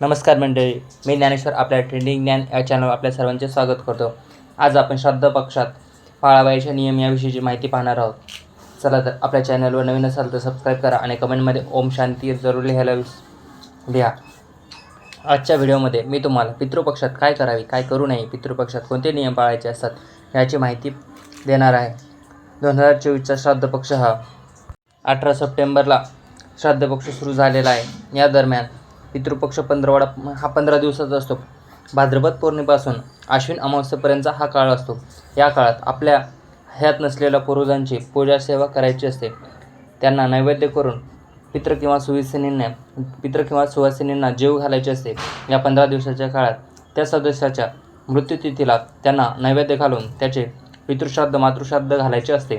नमस्कार मंडळी मी ज्ञानेश्वर आपल्या ट्रेंडिंग ज्ञान या चॅनलवर आपल्या सर्वांचे स्वागत करतो. आज आपण श्राद्ध पक्षात पाळावयाच्या नियम याविषयीची माहिती पाहणार आहोत चला तर आपल्या चॅनलवर नवीन असाल तर सबस्क्राईब करा आणि कमेंटमध्ये ओम शांती जरूर लिहायला विस लिहा. आजच्या व्हिडिओमध्ये मी तुम्हाला पितृपक्षात काय करावे काय करू नये पितृपक्षात कोणते नियम पाळायचे असतात याची माहिती देणार आहे. दोन हजार चोवीसचा श्राद्ध पक्ष हा अठरा सप्टेंबरला श्राद्ध पक्ष सुरू झालेला आहे. या दरम्यान पितृपक्ष पंधरवाडा हा पंधरा दिवसाचा असतो. भाद्रपद पौर्णिमेपासून आश्विन अमावस्येपर्यंतचा हा काळ असतो. या काळात आपल्या हयात नसलेल्या पूर्वजांची पूजा सेवा करायची असते. त्यांना नैवेद्य करून पितृ किंवा सुवासिनींना पितृ किंवा सुवासिनींना जीव घालायचे असते. या पंधरा दिवसाच्या काळात त्या सदस्याच्या मृत्यूतिथीला त्यांना नैवेद्य घालून त्याचे पितृश्राद्ध मातृश्राद्ध घालायचे असते.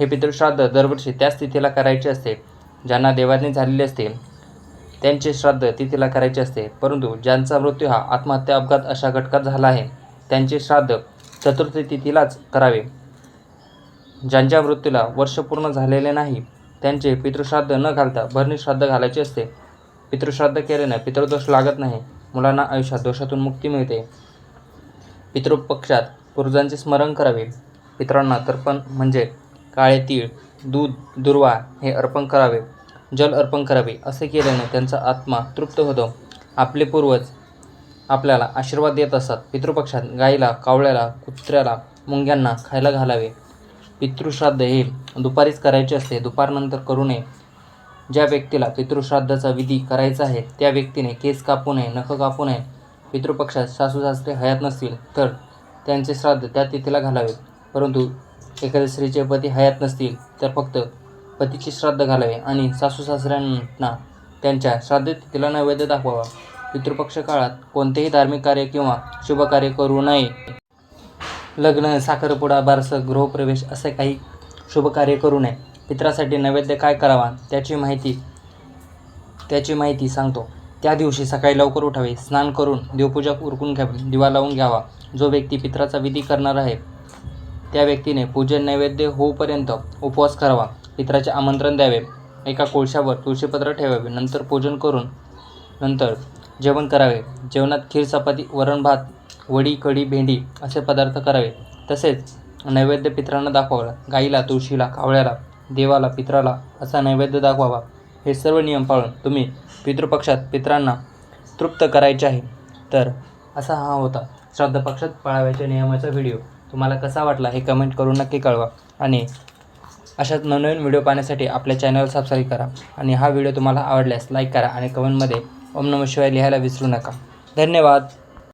हे पितृश्राद्ध दरवर्षी त्याच तिथीला करायचे असते. ज्यांना देवाने झालेले असते त्यांचे श्राद्ध तिथीला करायचे असते. परंतु ज्यांचा मृत्यू हा आत्महत्या अपघात अशा घटकात झाला आहे त्यांचे श्राद्ध चतुर्थी तिथीलाच करावे. ज्यांच्या मृत्यूला वर्ष पूर्ण झालेले नाही त्यांचे पितृश्राद्ध न घालता भरणी श्राद्ध घालायचे असते. पितृश्राद्ध केल्याने पितृदोष लागत नाही मुलांना आयुष्यात दोषातून मुक्ती मिळते. पितृपक्षात पूर्वजांचे स्मरण करावे. पितरांना तर्पण म्हणजे काळे तीळ दूध दुर्वा हे अर्पण करावे. जल अर्पण करावे असे केल्याने त्यांचा आत्मा तृप्त होतो. आपले पूर्वज आपल्याला आशीर्वाद देत असतात पितृपक्षात गाईला कावळ्याला कुत्र्याला मुंग्यांना खायला घालावे. पितृश्राद्ध हे दुपारीच करायचे असते. दुपारनंतर करू नये. ज्या व्यक्तीला पितृश्राद्धाचा विधी करायचा आहे त्या व्यक्तीने केस कापू नये नख कापू नये. पितृपक्षात सासू सासरे हयात नसतील तर त्यांचे श्राद्ध त्या तिथीला घालावे. परंतु एखाद्या स्त्रीचे पती हयात नसतील तर फक्त पतीचे श्राद्ध घालावे आणि सासू सासऱ्यांना त्यांच्या श्राद्ध नैवेद्य दाखवावा. पितृपक्ष काळात कोणतेही धार्मिक कार्य किंवा शुभ कार्य करू नये. लग्न साखरपुडा बारसं गृहप्रवेश असे काही शुभ कार्य करू नये. पित्रासाठी नैवेद्य काय करावा त्याची माहिती त्याची माहिती सांगतो. त्या दिवशी सकाळी लवकर उठावे. स्नान करून देवपूजा उरकून घ्यावी. दिवा लावून घ्यावा. जो व्यक्ती पित्राचा विधी करणार आहे त्या व्यक्तीने पूजन नैवेद्य होऊपर्यंत उपवास करावा. पितराचे आमंत्रण द्यावे. एका कोळशावर तुळशीपत्र ठेवावे. नंतर पूजन करून नंतर जेवण करावे. जेवणात खीर चपाती वरण भात वडी कढी भेंडी असे पदार्थ करावे. तसेच नैवेद्य पित्रांना दाखवावा. गाईला तुळशीला कावळ्याला देवाला पित्राला असा नैवेद्य दाखवावा. हे सर्व नियम पाळून तुम्ही पितृपक्षात पित्रांना तृप्त करायचे आहे. तर असा हा होता श्राद्ध पक्षात पाळाव्याच्या नियमाचा व्हिडिओ. तुम्हाला कसा वाटला हे कमेंट करून नक्की कळवा. आणि अशाच नवनवीन व्हिडिओ पाहण्यासाठी आपल्या चॅनल सबस्क्राईब करा. आणि हा व्हिडिओ तुम्हाला आवडल्यास लाईक करा आणि कमेंटमध्ये ओम नमः शिवाय लिहायला विसरू नका. धन्यवाद.